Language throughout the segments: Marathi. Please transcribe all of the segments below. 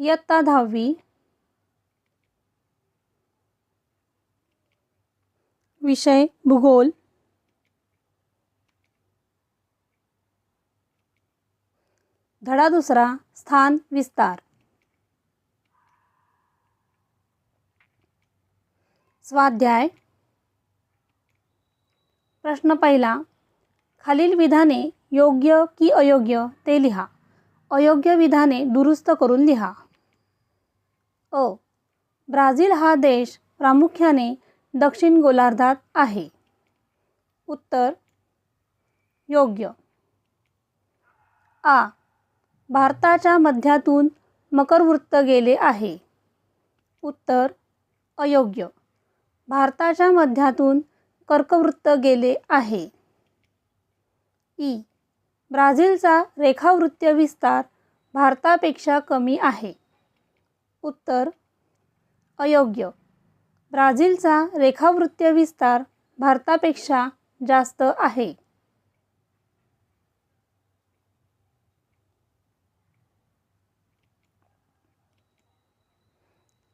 इयत्ता दहावी. विषय भूगोल. धडा दुसरा स्थान विस्तार. स्वाध्याय. प्रश्न पहिला खालील विधाने योग्य की अयोग्य ते लिहा. अयोग्य विधाने दुरुस्त करून लिहा. अ. ब्राझील हा देश प्रामुख्याने दक्षिण गोलार्धात आहे. उत्तर. योग्य. आ. भारताच्या मध्यातून मकरवृत्त गेले आहे. उत्तर. अयोग्य. भारताच्या मध्यातून कर्कवृत्त गेले आहे. ई. ब्राझीलचा रेखावृत्तीय विस्तार भारतापेक्षा कमी आहे. उत्तर अयोग्य. ब्राझीलचा रेखावृत्तीय विस्तार भारतापेक्षा जास्त आहे.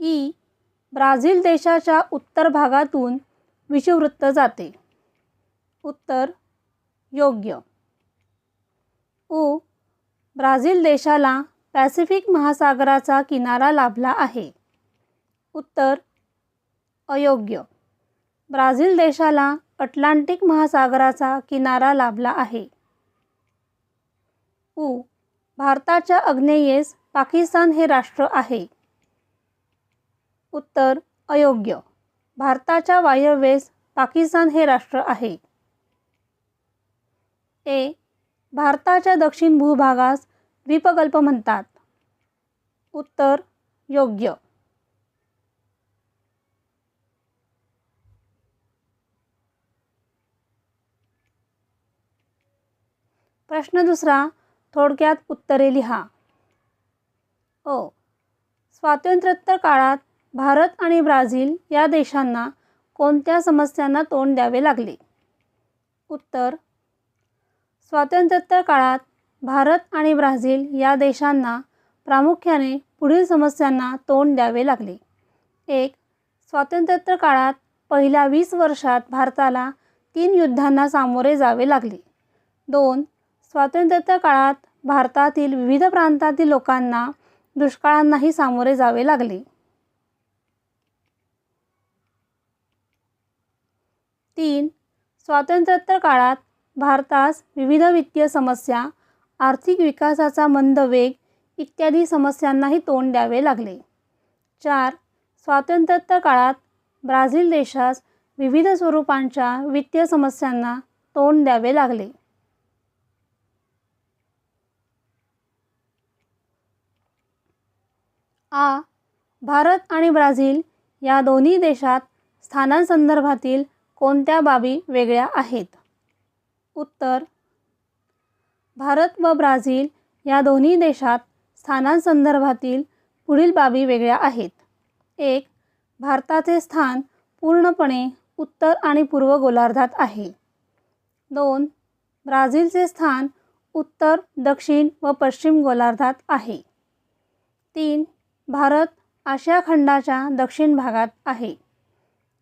ई. ब्राझील देशाच्या उत्तर भागातून विषुववृत्त जाते. उत्तर योग्य. उ. ब्राझील देशाला पॅसिफिक महासागराचा किनारा लाभला आहे. उत्तर अयोग्य. ब्राझील देशाला अटलांटिक महासागराचा किनारा लाभला आहे. उ. भारताच्या आग्नेयेस पाकिस्तान हे राष्ट्र आहे. उत्तर अयोग्य. भारताच्या वायव्येस पाकिस्तान हे राष्ट्र आहे. ए. भारताच्या दक्षिण भूभागास द्वीपकल्प म्हणतात. उत्तर योग्य. प्रश्न दुसरा थोडक्यात उत्तरे लिहा. अ. स्वातंत्र्योत्तर काळात भारत आणि ब्राझील या देशांना कोणत्या समस्यांना तोंड द्यावे लागले? उत्तर स्वातंत्र्योत्तर काळात भारत आणि ब्राझील या देशांना प्रामुख्याने पुढील समस्यांना तोंड द्यावे लागले. एक स्वातंत्र्योत्तर काळात पहिल्या वीस वर्षात भारताला तीन युद्धांना सामोरे जावे लागले. दोन स्वातंत्र्योत्तर काळात भारतातील विविध प्रांतातील लोकांना दुष्काळांनाही सामोरे जावे लागले. तीन स्वातंत्र्योत्तर काळात भारतास विविध वित्तीय समस्या आर्थिक विकासाचा मंद वेग इत्यादी समस्यांनाही तोंड द्यावे लागले. चार स्वातंत्र्योत्तर काळात ब्राझील देशास विविध स्वरूपांच्या वित्तीय समस्यांना तोंड द्यावे लागले. आ भारत आणि ब्राझील या दोन्ही देशात स्थानांसंदर्भातील कोणत्या बाबी वेगळ्या आहेत? उत्तर भारत व ब्राझील या दोन्ही देशात स्थानांसंदर्भातील पुढील बाबी वेगळ्या आहेत. एक भारताचे स्थान पूर्णपणे उत्तर आणि पूर्व गोलार्धात आहे. दोन ब्राझीलचे स्थान उत्तर दक्षिण व पश्चिम गोलार्धात आहे. तीन भारत आशिया खंडाच्या दक्षिण भागात आहे.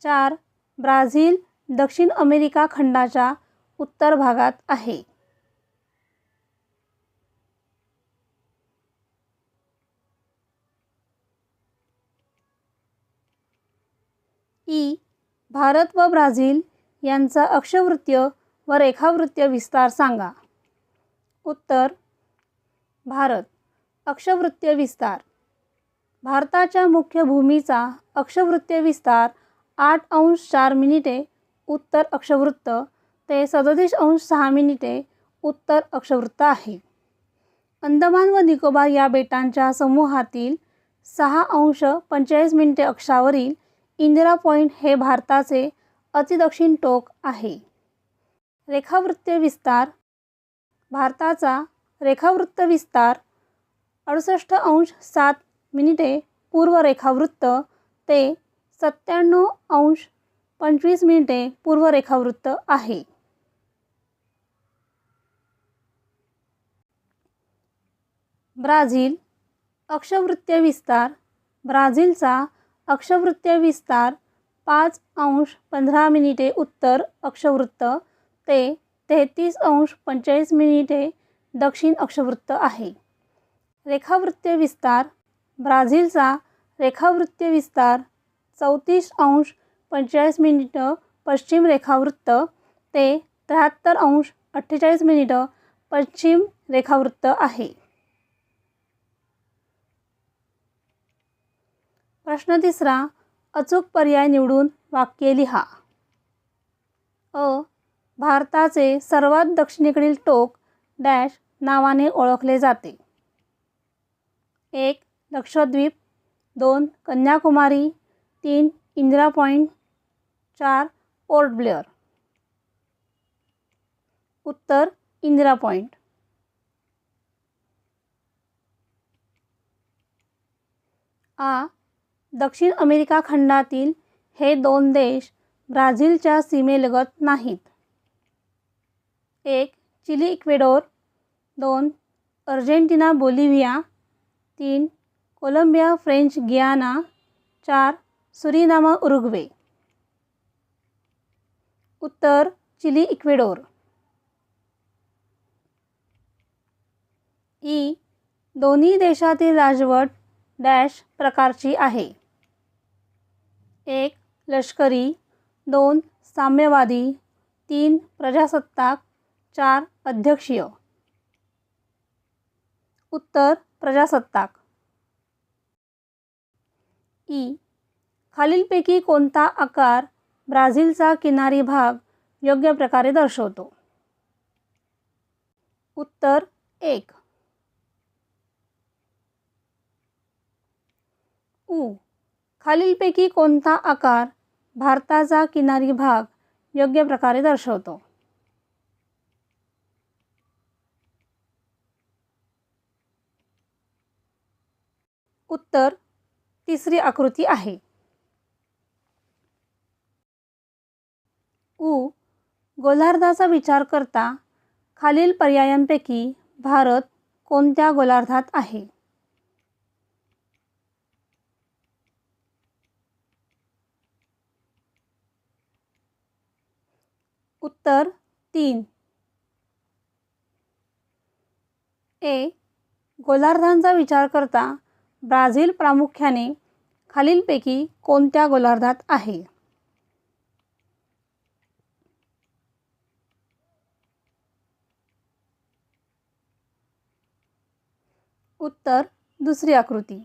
चार ब्राझील दक्षिण अमेरिका खंडाच्या उत्तर भागात आहे. ई भारत व ब्राझील यांचा अक्षवृत्तीय व रेखावृत्तीय विस्तार सांगा. उत्तर भारत अक्षवृत्तीय विस्तार. भारताच्या मुख्य भूमीचा अक्षवृत्तीय विस्तार आठ अंश चार मिनिटे उत्तर अक्षवृत्त ते सदतीस अंश सहा मिनिटे उत्तर अक्षवृत्त आहे. अंदमान व निकोबार या बेटांच्या समूहातील सहा अंश पंचेचाळीस मिनिटे अक्षावरील इंदिरा पॉईंट हे भारताचे अतिदक्षिण टोक आहे. रेखावृत्त विस्तार भारताचा रेखावृत्त विस्तार अडुसष्ट अंश सात मिनिटे पूर्व रेखावृत्त ते सत्त्याण्णव अंश पंचवीस मिनिटे पूर्व रेखावृत्त आहे. ब्राझील अक्षवृत्तीय विस्तार ब्राझीलचा अक्षवृत्त विस्तार पाच अंश पंधरा मिनिटे उत्तर अक्षवृत्त ते तेहतीस अंश पंचेचाळीस मिनिटे दक्षिण अक्षवृत्त आहे. रेखावृत्तीय विस्तार ब्राझीलचा रेखावृत्तीय विस्तार चौतीस अंश पंचेचाळीस मिनिटं पश्चिम रेखावृत्त ते त्र्याहत्तर अंश अठ्ठेचाळीस मिनिटं पश्चिम रेखावृत्त आहे. प्रश्न तिसरा अचूक पर्याय निवडून वाक्य लिहा. अ भारताचे सर्वात दक्षिणेकडील टोक डॅश नावाने ओळखले जाते. एक लक्षद्वीप. दोन कन्याकुमारी. तीन इंदिरा पॉईंट चार पोर्ट ब्लेअर. उत्तर इंदिरा पॉईंट आ दक्षिण अमेरिका खंडातील हे दोन देश ब्राझीलच्या सीमेलगत नाहीत. एक चिली इक्वेडोर. दोन अर्जेंटिना बोलिव्हिया. तीन कोलंबिया फ्रेंच गियाना. चार सुरिनामा उरुग्वे. उत्तर चिली इक्वेडोर. ई दोन्ही देशातील राजवट डॅश प्रकारची आहे. लष्करी दोन साम्यवादी तीन प्रजासत्ताक चार अध्यक्षीय. उत्तर प्रजासत्ताक. ई. खालीलपैकी कोणता आकार ब्राझीलचा किनारी भाग योग्य प्रकारे दर्शवतो? उत्तर एक. उ. खालीलपैकी कोणता आकार भारताचा किनारी भाग योग्य प्रकारे दर्शवतो. उत्तर तिसरी आकृती आहे. उ गोलार्धाचा विचार करता खालील पर्यायांपैकी भारत कोणत्या गोलार्धात आहे? उत्तर तीन. ए. गोलार्धांचा विचार करता ब्राझील प्रामुख्याने खालीलपैकी कोणत्या गोलार्धात आहे? उत्तर दुसरी आकृती.